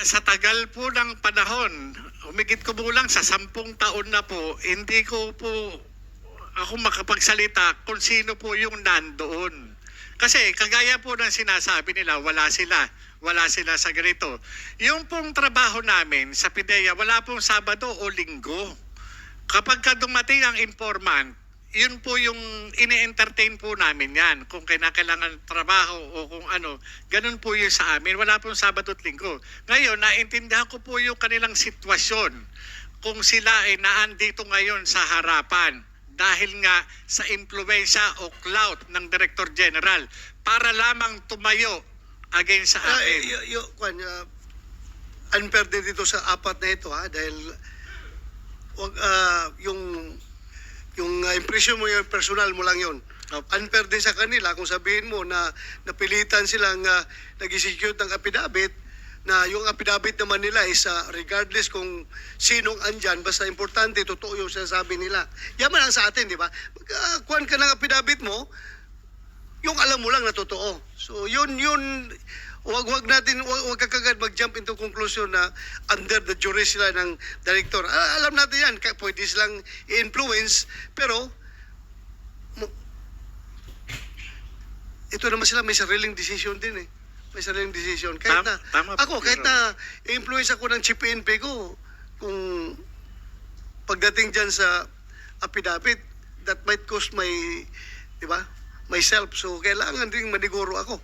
sa tagal po ng panahon, umigit ko lang sa sampung taon na po, hindi ko po ako makapagsalita kung sino po yung nandoon. Kasi kagaya po ng sinasabi nila, wala sila. Wala sila sa ganito. Yung pong trabaho namin sa PIDEA, wala pong Sabado o Linggo. Kapag ka dumating ang informant, yun po yung ini-entertain po namin yan. Kung kailangan trabaho o kung ano, ganun po yun sa amin. Wala pong Sabado at Linggo. Ngayon, naintindihan ko po yung kanilang sitwasyon. Kung sila ay naandito ngayon sa harapan dahil nga sa impluensya o clout ng Director General para lamang tumayo against sa Ah, akin. y- y- kwan, ah, unfair din dito sa apat na ito ha dahil wag ah, yung yung ah, impression mo yung personal mo lang yun. Opo. Unfair din sa kanila kung sabihin mo na napilitan silang uh, nag-execute ng affidavit na yung affidavit naman nila is ah, regardless kung sinong andyan, basta importante, totoo yung sinasabi nila. Yaman ang sa atin, di ba? Pag kuhan ka ng affidavit mo, yung alam mo lang na totoo. So yun yun wag wag natin wag, wag ka kagad mag-jump into conclusion na under the jury sila ng director. Ah, alam natin yan, ka- pwede silang i-influence pero ito naman sila may sariling decision din eh. May sariling decision. Kahit na, tama po, ako, kahit na influence ako ng chief PNP ko, kung pagdating dyan sa affidavit, that might cost my, di ba, myself. So, kailangan din maniguro ako.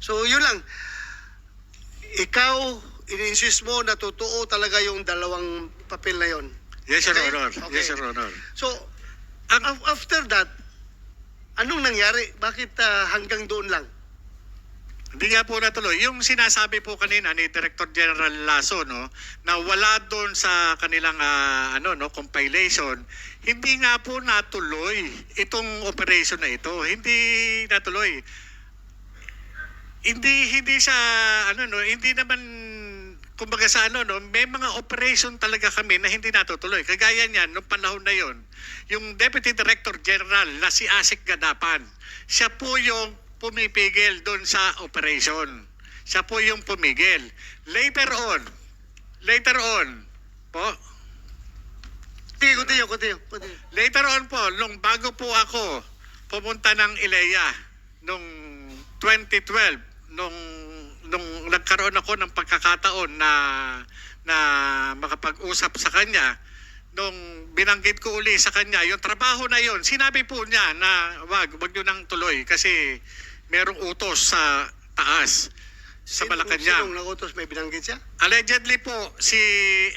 So, yun lang. Ikaw, ini-insist mo na totoo talaga yung dalawang papel na yon. Yes, Your Okay? Honor. Okay. Yes, Your Honor. So, ang af- after that, anong nangyari? Bakit ah, hanggang doon lang? Hindi nga po natuloy. Yung sinasabi po kanina ni Director General Lasso no, na wala doon sa kanilang ah, ano no, compilation, hindi nga po natuloy itong operation na ito. Hindi natuloy. Hindi hindi sa ano no, hindi naman kumbaga sa ano no, may mga operation talaga kami na hindi natutuloy. Kagaya niyan nung panahon na yon, yung Deputy Director General na si Asik Gadapan, siya po yung pumipigil doon sa operation. Siya po yung pumigil. Later on, later on, po, continue, continue. continue. Later on po, nung bago po ako pumunta ng ILEA nung 2012, nung nung nagkaroon ako ng pagkakataon na na makapag-usap sa kanya, nung binanggit ko uli sa kanya, yung trabaho na yon, sinabi po niya na wag, wag nyo nang tuloy kasi merong utos sa taas sa Malacanang. Sinong nagutos may binanggit siya? Allegedly po, si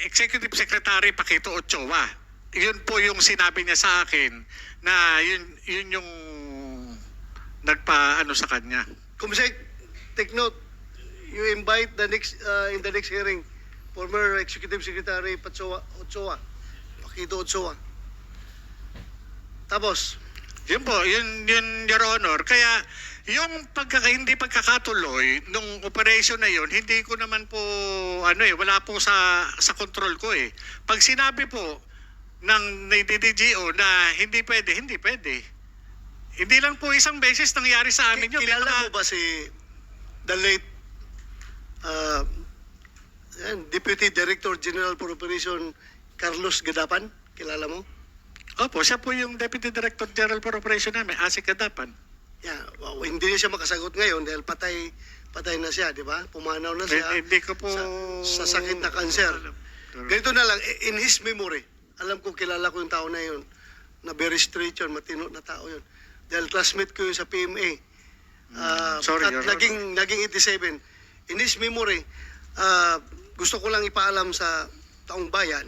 Executive Secretary Paquito Ochoa, yun po yung sinabi niya sa akin na yun, yun yung nagpa ano sa kanya. Kumisek, take note. You invite the next uh, in the next hearing former Executive Secretary Patsoa Ochoa. Pakito Ochoa. Tapos, Yun po, yun, yun, Your Honor. Kaya yung pagka, hindi pagkakatuloy nung operation na yun, hindi ko naman po, ano eh, wala po sa, sa control ko eh. Pag sinabi po ng DDGO na hindi pwede, hindi pwede. Hindi lang po isang beses nangyari sa amin yun. Kilala mga- mo ba si the late uh, Deputy Director General for Operation Carlos Gadapan? Kilala mo? Opo, siya po yung Deputy Director General for Operation namin, Asik Kadapan. Yeah, wow, hindi na siya makasagot ngayon dahil patay patay na siya, di ba? Pumanaw na siya. Eh, Hindi ko po... sa, sa sakit na cancer. Ganito na lang, in his memory, alam ko kilala ko yung tao na yun, na very straight yun, matino na tao yun. Dahil classmate ko yun sa PMA. Ah, sorry, at Your Honor. naging, naging 87. In his memory, ah, gusto ko lang ipaalam sa taong bayan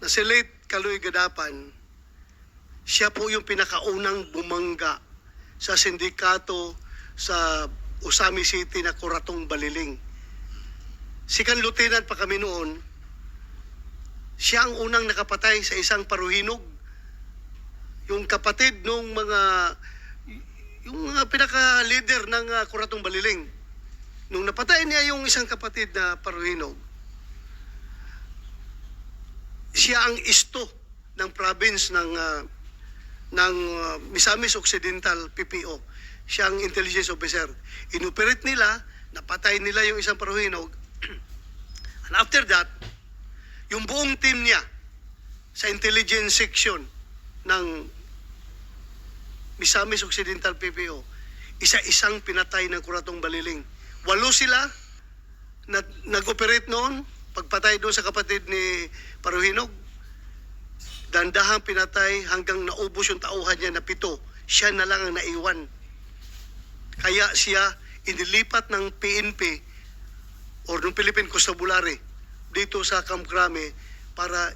na si late Kaloy Gadapan, siya po yung pinakaunang bumangga sa sindikato sa Usami City na Kuratong Baliling. Si kan lieutenant pa kami noon, siya ang unang nakapatay sa isang paruhinog. Yung kapatid nung mga yung mga pinaka-leader ng uh, Kuratong Baliling. Nung napatay niya yung isang kapatid na paruhinog, siya ang isto ng province ng ah, ng ah, Misamis Occidental PPO. Siya ang intelligence officer. Inoperate nila napatay nila yung isang paruhinog. And after that, yung buong team niya sa intelligence section ng Misamis Occidental PPO, isa-isang pinatay ng Kuratong Baliling. Walo sila na nag-operate noon, pagpatay doon sa kapatid ni Paruhinog, dandahang pinatay hanggang naubos yung tauhan niya na pito. Siya na lang ang naiwan. Kaya siya inilipat ng PNP or ng Philippine Constabulary dito sa Kamkrame para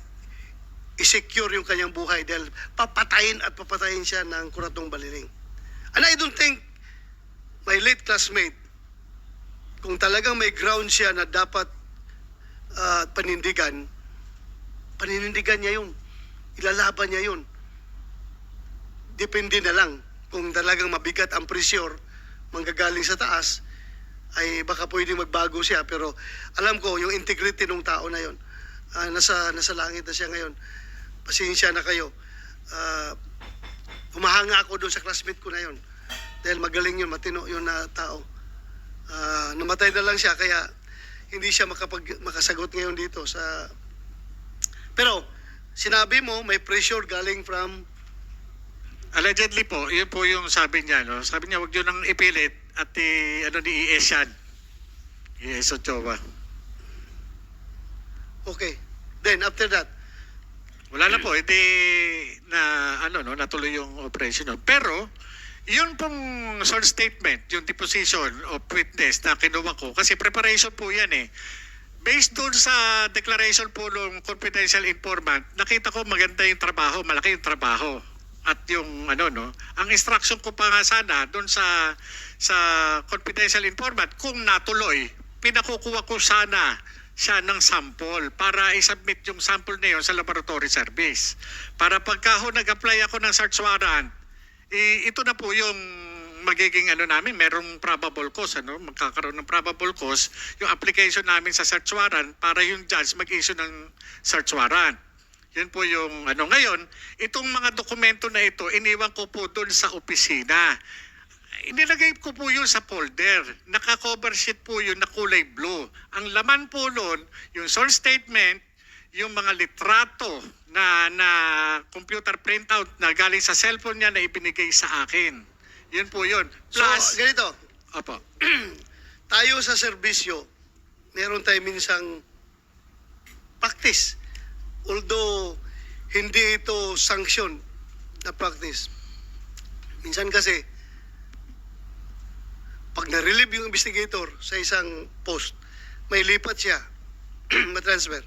i-secure yung kanyang buhay dahil papatayin at papatayin siya ng kuratong baliling. And I don't think my late classmate, kung talagang may ground siya na dapat ah, panindigan, paninindigan niya yun. Ilalaban niya yun. Depende na lang kung talagang mabigat ang pressure manggagaling sa taas, ay baka pwedeng magbago siya. Pero alam ko, yung integrity ng tao na yun, ah, nasa, nasa langit na siya ngayon. Pasensya na kayo. Ah, humahanga ako doon sa classmate ko na yun. Dahil magaling yun, matino yun na tao. Ah, namatay na lang siya, kaya hindi siya makapag, makasagot ngayon dito sa... Pero, sinabi mo, may pressure galing from... Allegedly po, yun po yung sabi niya. No? Sabi niya, wag yun nang ipilit at i, ano, ni IS yan. IS Ochoa. Okay. Then, after that, Wala na po, hindi na ano no, natuloy yung operation. No? Pero yun pong short statement, yung deposition of witness na kinuha ko, kasi preparation po yan eh. Based doon sa declaration po ng confidential informant, nakita ko maganda yung trabaho, malaki yung trabaho. At yung ano no, ang instruction ko pa nga sana doon sa sa confidential informant kung natuloy, pinakukuha ko sana siya ng sample para i-submit yung sample na yun sa laboratory service. Para pagka ho nag-apply ako ng search warrant, i- ito na po yung magiging ano namin, merong probable cause, ano, magkakaroon ng probable cause, yung application namin sa search warrant para yung judge mag-issue ng search warrant. Yun po yung ano. Ngayon, itong mga dokumento na ito, iniwan ko po doon sa opisina. Inilagay ko po yun sa folder. Naka-cover sheet po yun na kulay blue. Ang laman po nun, yung source statement, yung mga litrato na, na computer printout na galing sa cellphone niya na ibinigay sa akin. Yun po yun. so, Plus, ganito, opo. tayo sa serbisyo, meron tayo minsang practice. Although, hindi ito sanction na practice. Minsan kasi, pag na-relieve yung investigator sa isang post, may lipat siya, matransfer.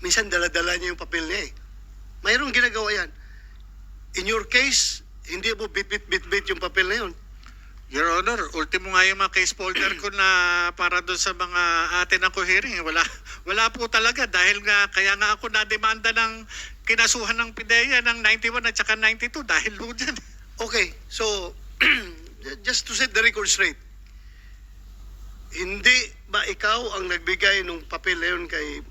Minsan dala-dala niya yung papel niya eh. Mayroong ginagawa yan. In your case, hindi mo bit-bit-bit-bit yung papel na yun. Your Honor, ultimo nga yung mga case folder ko na para doon sa mga atin ako hearing. eh, Wala, wala po talaga dahil nga, kaya nga ako na-demanda ng kinasuhan ng PIDEA ng 91 at saka 92 dahil ho dyan. Okay, so just to set the record straight, hindi ba ikaw ang nagbigay ng papel na yun kay...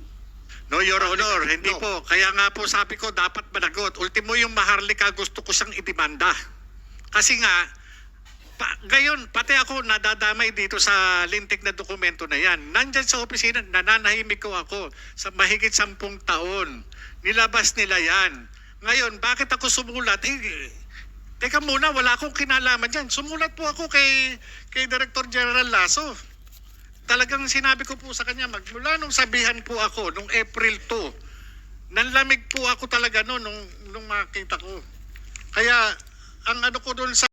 No, Your Maharlika, Honor, hindi no. po. Kaya nga po sabi ko, dapat managot. Ultimo yung Maharlika, gusto ko siyang idemanda. Kasi nga, pa, ngayon, pati ako nadadamay dito sa lintik na dokumento na yan. Nandyan sa opisina, nananahimik ko ako sa mahigit sampung taon. Nilabas nila yan. Ngayon, bakit ako sumulat? Eh, teka muna, wala akong kinalaman dyan. Sumulat po ako kay, kay Director General Lasso talagang sinabi ko po sa kanya, magmula nung sabihan po ako, nung April 2, nanlamig po ako talaga no, nung, nung makita ko. Kaya, ang ano ko doon sa